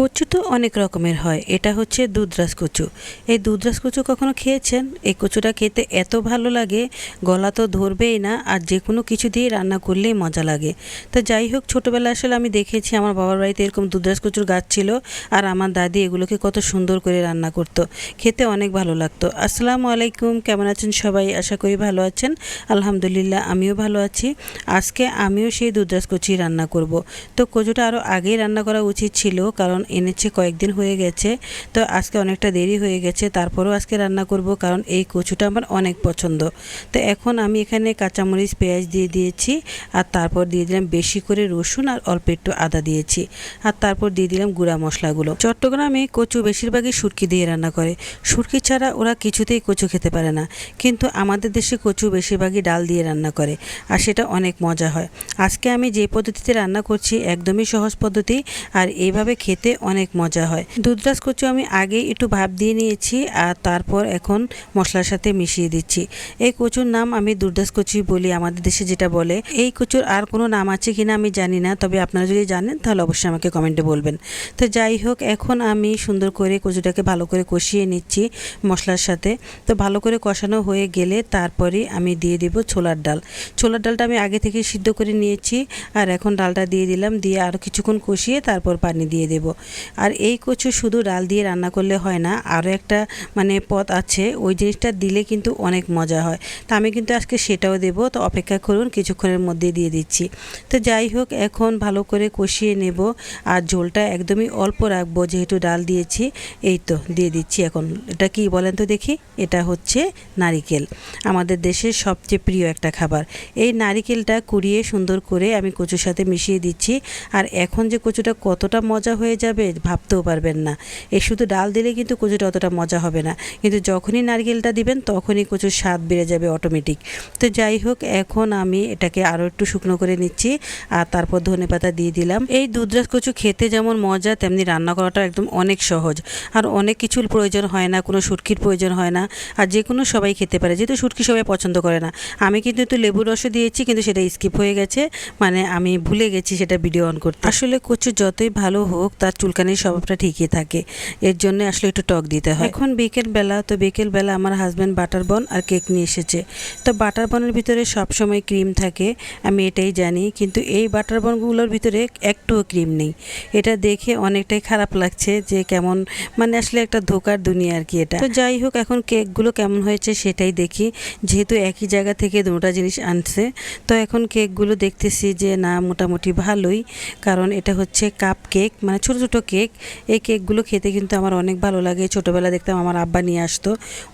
কচু তো অনেক রকমের হয়। এটা হচ্ছে দুধরাজ কচু। এই দুধরাজ কচু কখনো খেয়েছেন? এই কচুটা খেতে এত ভালো লাগে, গলা তো ধরবেই না, আর যে কোনো কিছু দিয়ে রান্না করলেই মজা লাগে। তো যাই হোক ছোটোবেলা আসলে আমি দেখেছি আমার বাবার বাড়িতে এরকম দুধরাজ কচুর গাছ ছিল, আর আমার দাদি এগুলোকে কত সুন্দর করে রান্না করতো। খেতে অনেক ভালো লাগতো। আসসালামু আলাইকুম, কেমন আছেন সবাই? আশা করি ভালো আছেন। আলহামদুলিল্লাহ, আমিও ভালো আছি। আজকে আমিও সেই দুধরাজ কচি রান্না করব। তো কচুটা আরও আগেই রান্না করা উচিত ছিল, কারণ এনেছে, কয়েকদিন হয়ে গেছে। তো আজকে অনেকটা দেরি হয়ে গেছে, তারপরেও আজকে রান্না করব কারণ এই কচুটা আমার অনেক পছন্দ। তো এখন আমি এখানে কাঁচামরিচ, পেঁয়াজ দিয়ে দিয়েছি, আর তারপর দিয়ে দিলাম বেশি করে রসুন আর অল্প একটু আদা দিয়েছি। আর তারপর দিয়ে দিলাম গুঁড়া মশলাগুলো। চট্টগ্রামে কচু বেশিরভাগই শুটকি দিয়ে রান্না করে। শুটকি ছাড়া ওরা কিছুতেই কচু খেতে পারে না। কিন্তু আমাদের দেশে কচু বেশিরভাগই ডাল দিয়ে রান্না করে, আর সেটা অনেক মজা হয়। আজকে আমি যে পদ্ধতিতে রান্না করছি, একদমই সহজ পদ্ধতি, আর এইভাবে খেতে অনেক মজা হয়। দুধরাজ কচু আমি আগে একটু ভাপ দিয়ে নিয়েছি আর তারপর এখন মশলার সাথে মিশিয়ে দিচ্ছি। এই কচুর নাম আমি দুধরাজ কচুই বলি, আমাদের দেশে যেটা বলে। এই কচুর আর কোনো নাম আছে কিনা আমি জানি না, তবে আপনারা যদি জানেন তাহলে অবশ্যই আমাকে কমেন্টে বলবেন। তো যাই হোক, এখন আমি সুন্দর করে কচুটাকে ভালো করে কষিয়ে নিচ্ছি মশলার সাথে। তো ভালো করে কষানো হয়ে গেলে তারপরে আমি দিয়ে দিব ছোলার ডাল। ছোলার ডালটা আমি আগে থেকে সিদ্ধ করে নিয়েছি আর এখন ডালটা দিয়ে দিলাম, দিয়ে আরও কিছুক্ষণ কষিয়ে তারপর পানি দিয়ে দেব। আর এই কচু শুধু ডাল দিয়ে রান্না করলে হয় না, আরও একটা মানে পদ আছে, ওই জিনিসটা দিলে কিন্তু অনেক মজা হয়। তা আমি কিন্তু আজকে সেটাও দেব, তো অপেক্ষা করুন, কিছুক্ষণের মধ্যে দিয়ে দিচ্ছি। তো যাই হোক, এখন ভালো করে কষিয়ে নেব, আর ঝোলটা একদমই অল্প রাখব, যেহেতু ডাল দিয়েছি, এই তো দিয়ে দিচ্ছি এখন। এটা কি বলেন তো দেখি, এটা হচ্ছে নারিকেল, আমাদের দেশের সবচেয়ে প্রিয় একটা খাবার। এই নারিকেলটা কুড়িয়ে সুন্দর করে আমি কচুর সাথে মিশিয়ে দিচ্ছি, আর এখন যে কচুটা কতটা মজা হয়ে যাবে ভাবতেও পারবেন না। এ শুধু ডাল দিলে কিন্তু কচুটা অতটা মজা হবে না। কিন্তু যখনই নারকেলটা দিবেন, তখনই কচুর স্বাদ বেড়ে যাবে অটোমেটিক তো যাই হোক, এখন আমি এটাকে আরও একটু শুকনো করে নিচ্ছি আর তারপর ধনে পাতা দিয়ে দিলাম। এই দুধরাজ কচু খেতে যেমন মজা, তেমনি রান্না করাটা একদম অনেক সহজ। আর অনেক কিছুর প্রয়োজন হয় না, কোনো শুটকির প্রয়োজন হয় না। আর যে কোনো সবাই খেতে পারে, যেহেতু শুটকি সবাই পছন্দ করে না। আমি কিন্তু একটু লেবুর রসও দিয়েছি, কিন্তু সেটা স্কিপ হয়ে গেছে। মানে আমি ভুলে গেছি সেটা ভিডিও অন করতে। আসলে কচু যতই ভালো হোক, তার চুলকানির স্বভাবটা ঠিকই থাকে। এর জন্য আসলে একটু টক দিতে হয়। এখন বিকেল বেলা, তো বিকেল বেলা আমার হাজব্যান্ড বাটার বন আর কেক নিয়ে এসেছে। তো বাটার বনের ভিতরে সবসময় ক্রিম থাকে, আমি এটাই জানি। কিন্তু এই বাটার বনগুলোর ভিতরে একটুও ক্রিম নেই। এটা দেখে অনেকটাই খারাপ লাগছে যে কেমন মানে আসলে একটা ধোকার দুনিয়া আর কি এটা। তো যাই হোক, এখন কেকগুলো কেমন হয়েছে সেটাই দেখি। যেহেতু একই জায়গা থেকে দুটা জিনিস আনছে, তো এখন কেকগুলো দেখতেছি যে না, মোটামুটি ভালোই। কারণ এটা হচ্ছে কাপ কেক মানে ছোট ছোট কেক। এই কেকগুলো খেতে কিন্তু আমার অনেক ভালো লাগে। ছোটোবেলা দেখতাম আমার আব্বা নিয়ে আসতো।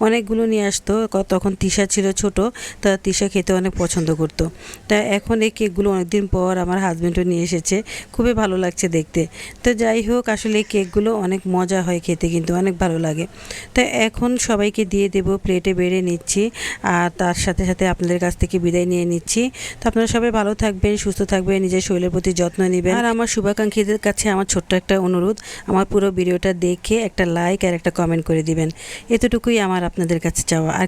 অনেকগুলো নিয়ে আসতো। তখন তিশা ছিল ছোট, তা তিশা খেতে অনেক পছন্দ করতো। তা এখন এই কেকগুলো অনেকদিন পর আমার হাজব্যান্ডও নিয়ে এসেছে। খুবই ভালো লাগছে দেখতে। তো যাই হোক, আসলে এই কেকগুলো অনেক মজা হয় খেতে কিন্তু, অনেক ভালো লাগে। তো এখন সবাইকে দিয়ে দেব প্লেটে বেড়ে নিচ্ছি। আর তার সাথে সাথে আপনাদের কাছ থেকে বিদায় নিয়ে নিচ্ছি। তো আপনারা সবাই ভালো থাকবেন, সুস্থ থাকবেন, নিজের শরীরের প্রতি যত্ন নেবেন। আর আমার শুভাকাঙ্ক্ষীদের কাছে আমার ছোট্ট একটা অনুরোধ, আমার পুরো ভিডিওটা দেখে একটা লাইক আর একটা কমেন্ট করে দিবেন। এতটুকুই আমার আপনাদের কাছে চাওয়া। আর